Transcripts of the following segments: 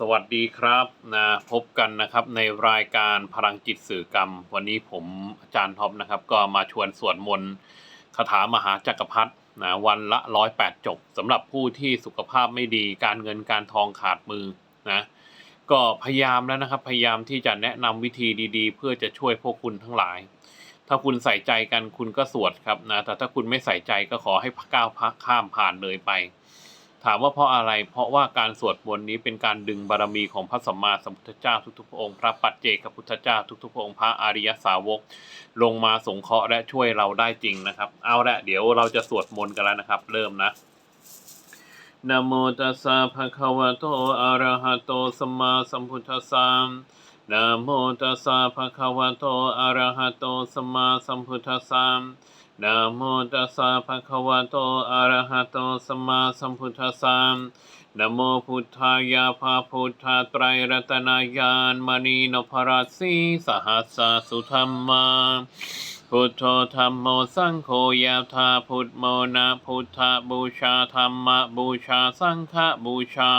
สวัสดีครับนะพบกันนะครับในรายการพลังจิตสื่อกรรม วันนี้ผมอาจารย์ท็อปนะครับ ก็มาชวนสวดมนต์คาถามหาจักรพรรดินะวันละร้อยแปดจบสำหรับผู้ที่สุขภาพไม่ดีการเงินการทองขาดมือนะก็พยายามแล้วนะครับ พยายามที่จะแนะนำวิธีดีๆ เพื่อจะช่วยพวกคุณทั้งหลาย ถ้าคุณใส่ใจกันคุณก็สวดครับนะแต่ถ้าคุณไม่ใส่ใจก็ขอให้ก้าวพักข้ามผ่านเลยไป ถามว่าเพราะอะไร เพราะว่าการสวดมนต์นี้เป็นการดึงบารมีของพระสัมมาสัมพุทธเจ้าทุกๆพระองค์พระปัจเจกพุทธเจ้าทุกๆพระองค์พระอริยสาวก ลงมาสงเคราะห์และช่วยเราได้จริงนะครับ เอาละเดี๋ยวเราจะสวดมนต์กันแล้วนะครับ เริ่มนะนะโมตัสสะภะคะวะโตอะระหะโตสัมมาสัมพุทธัสสะนะโมตัสสะภะคะวะโตอะระหะโตสัมมาสัมพุทธัสสะ นะโมตัสสะภะคะวะโต อะระหะโต สัมมาสัมพุทธัสสะนะโมพุทธายาภาพุทธาไตรรัตนายานมณีนพรัสสีสหัสสะสุธรรมาพุทโธธรรมโมสังโฆยาธาพุทโมนะพุทธบูชาธรรมบูชาสังฆบูชา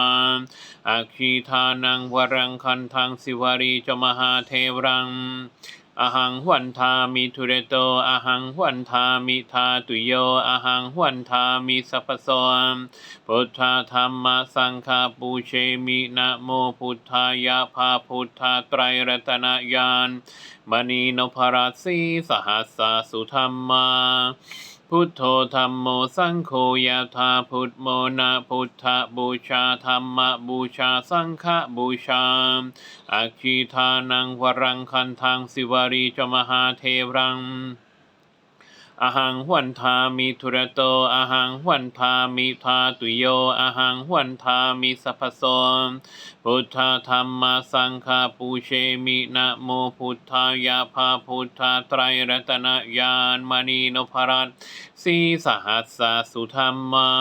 อาคีทานังวรังคันทังสิวารีจมหาเทวรัง อหังหวันทามิทุเรโตอหังหวันทามิทาตุโยอหังหวันทามิสัพพโสมพุทธธรรมสังฆปูเชมินะโมพุทธายาภาพุทธาไตรรัตนญาณมณีนพรัสีสหัสสะสุธรรมา พุทโธธรรมโมสังโฆยาธาพุทโมนาพุทธบูชาธรรมบูชาสังฆบูชาอาคีทานังวรังคันทังสิวารีจมหาเทรัง อหังหวันทามิทุระโตอหังหวันทามิทาตุโยอหังหวันทามิสัพพโสมพุทธธรรมสังฆปูเชมินะโมพุทธายาภาพุทธาไตรรัตนญาณมณีนพรัตสีสหัสสะสุธรรมา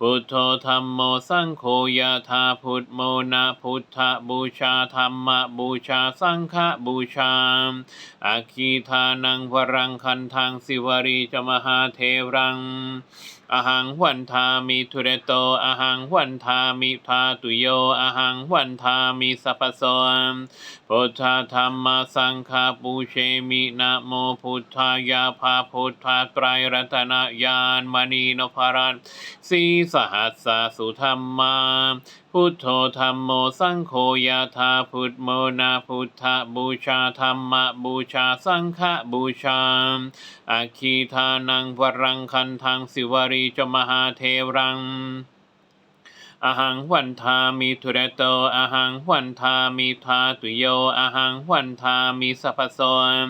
พุทโธธรรมโมสังโฆยาธาพุทโมนาพุทธบูชาธรรมบูชาสังฆบูชาอาคีทานังวรังคันทังสิวารีจมหาเทวรัง อหังวันทามิทุเรโตอหังวันทามิทาตุโยอหังวันทามิสัพพโสมพุทธธรรมสังฆปูเชมินะโมพุทธายาภาพุทธาไตรรัตนญาณมณีนพรัตน์สีสหัสสสุธรรมา พุทโธธรรมโมสังโฆยาธาพุทโมนาพุทธบูชาธรรมบูชาสังฆบูชาอาคีทานังวรังคันทังสิวารีจมหาเทวรัง อหังวันทามิทุเรโตอหังวันทามิทาตุโยอหังวันทามิสัพพโสม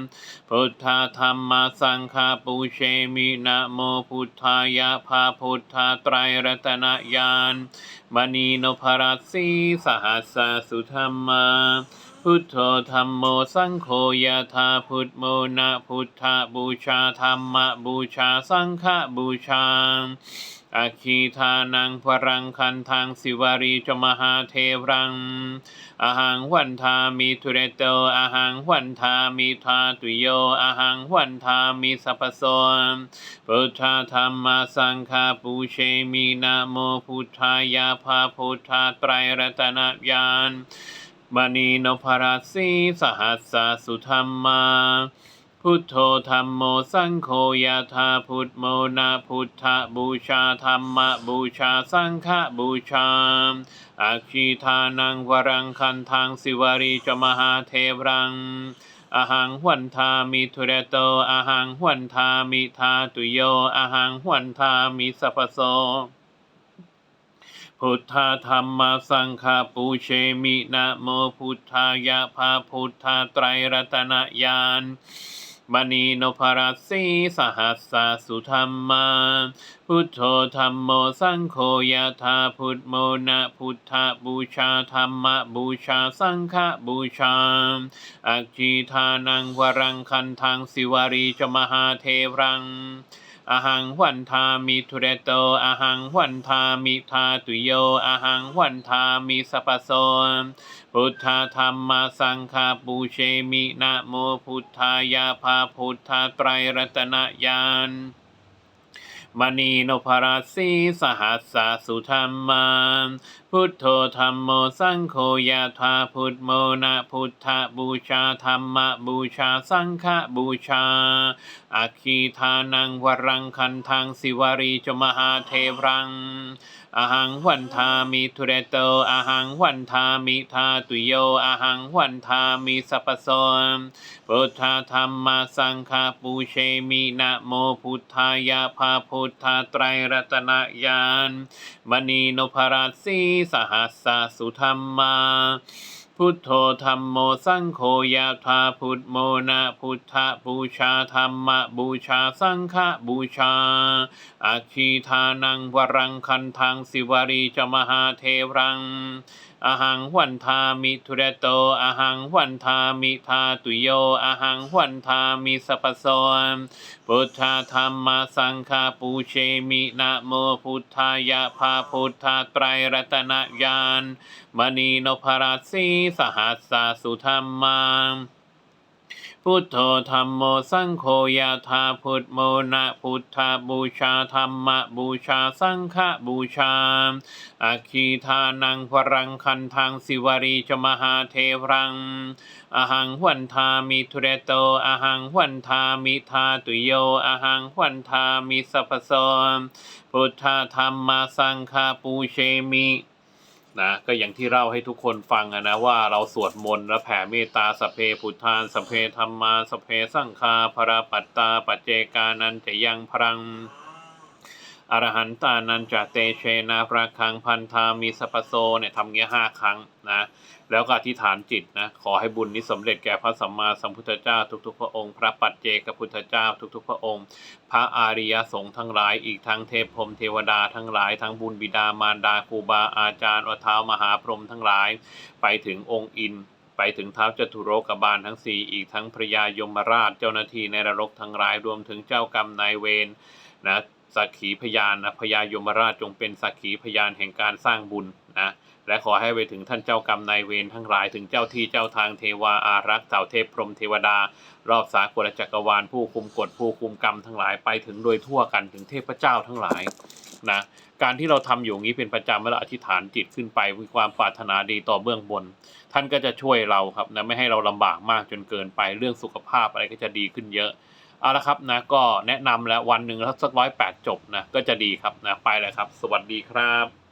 พุทธาธรรมาสังฆปูเชมินะโมพุทธายาภาพุทธาไตรรัตนญาณมณีนพรัสสีสหัสสะสุธรรมาพุทโธธรรมโมสังโฆยาธาพุทโมนะพุทธบูชาธรรมบูชาสังฆบูชา อาคีทานังพรังคันทังสิวารีจมหาเทวรังอาหังวันทามิทุเรโตอาหังวันทามิทาตุโยอาหังวันทามิสัพพโสมพุทธธรรมสังฆปูเชมินะโมพุทธายาภาพุทธาไตรรัตนญาณมณีนพรัสสีสหัสสะสุธรรมา พุทโธธรรมโมสังโฆยาธาพุทโมนาพุทธบูชาธรรมบูชาสังฆบูชาอาคีทานังวรังคันทังสิวารีจมหาเทวรังอหังหวันทามิทุเรโตอหังหวันทามิทาตุโยอหังหวันทามิสัพโสพุทธธรรมสังฆปูเชมินะโมพุทธายาภาพุทธาไตรรัตนญาณ มณีนพรัสสีสหัสสสุธรรมาพุทโธธรรมโมสังโฆยาธาพุทโมนะพุทธบูชาธรรมบูชาสังฆบูชาอักจีทานังวรังคันทังสิวารีจมหาเทวรัง อหังวันทามิทุเรโตอหังวันทามิทาตุโยอหังวันทามิสัพพโสพุทธธรรมสังฆปูเชมินะโมพุทธายาภาพุทธาไตรรัตนญาณมณีนพรัสสีสหัสสะสุธรรมา พุทโธธรรมโมสังโฆยะถาพุทโมนะพุทธบูชาธรรมบูชาสังฆบูชาอาคีทานังวรังคันทังสิวารีจมหาเทรังอาหังวันทามิทุเรโตอาหังวันทามิทาตุโยอาหังวันทามิสัพพโสพุทธธรรมสังฆปูเชมินะโมพุทธายาภาพุทธไตรรัตนญาณมณีนพราชสีสหัสสสุธรรมา พุทโธธรรมโมสังโฆยาถาพุทโมนะพุทธบูชาธรรมบูชาสังฆบูชาอาคีทานังวรังคันทังสิวารีจมหาเทวรัง อหังวันทามิทุเรโตอหังวันทามิทาตุโยอหังวันทามิสัพพโสพุทธธรรมสังฆปูเชมินะโมพุทธายะภาพุทธไตรรัตนญาณมณีนพราชสีสหัสสสุธรรมา พุทโธธรรมโมสังโฆยะถาพุทโมนะพุทธบูชาธรรมบูชาสังฆบูชาอาคีทานังวรังคันทังสิวารีจมหาเทวรังอาหังวันทามิทุเรโตอาหังวันทามิทาตุโยอาหังวันทามิสัพพโสพุทธธรรมมาสังฆปูเชมิ นะก็อย่างที่เล่าให้ทุกคนฟังนะว่าเราสวดมนต์และแผ่เมตตาสพเพพุทธานสพเพธรรมาสพเพสังคาภราปัตตาปัจเจกานันจะยังพรัง อรหันตานันจะเตเชนาพระคังพันธามีสัพโซเนี่ยทำเงี้ยห้าครั้งนะแล้วก็อธิษฐานจิตนะขอให้บุญนี้สำเร็จแก่พระสัมมาสัมพุทธเจ้าทุกๆ พระองค์ พระปัจเจกพุทธเจ้าทุกๆ พระองค์ พระอาริยสงฆ์ทั้งหลายอีกทั้งเทพพรมเทวดาทั้งหลายทั้งบุญบิดามารดาครูบาอาจารย์อท้ามหาพรหมทั้งหลาย ไปถึงองค์อินไปถึงเท้าวจตุโรกบาลทั้งสี่อีกทั้งพระยายมราชเจ้าหน้าที่ในนรกทั้งหลายรวมถึงเจ้ากรรมนายเวรนะ สักขีพยานนะพญายมราชจงเป็นสักขีพยานแห่งการสร้างบุญนะและขอให้ไปถึงท่านเจ้ากรรมนายเวรทั้งหลายถึงเจ้าที่เจ้าทางเทวาอารักษ์เจ้าเทพพรหมเทวดา รอบสากลจักรวาลผู้คุมกฎผู้คุมกรรมทั้งหลายไปถึงโดยทั่วกันถึงเทพเจ้าทั้งหลายนะการที่เราทำอยู่งี้เป็นประจำเมื่อเราอธิษฐานจิตขึ้นไปมีความปรารถนาดีต่อเบื้องบน ท่านก็จะช่วยเราครับนะไม่ให้เราลำบากมากจนเกินไปเรื่องสุขภาพอะไรก็จะดีขึ้นเยอะ เอาละครับนะก็แนะนำแล้ววันหนึ่งแล้วสักร้อยแปดจบนะก็จะดีครับนะไปเลยครับ สวัสดีครับ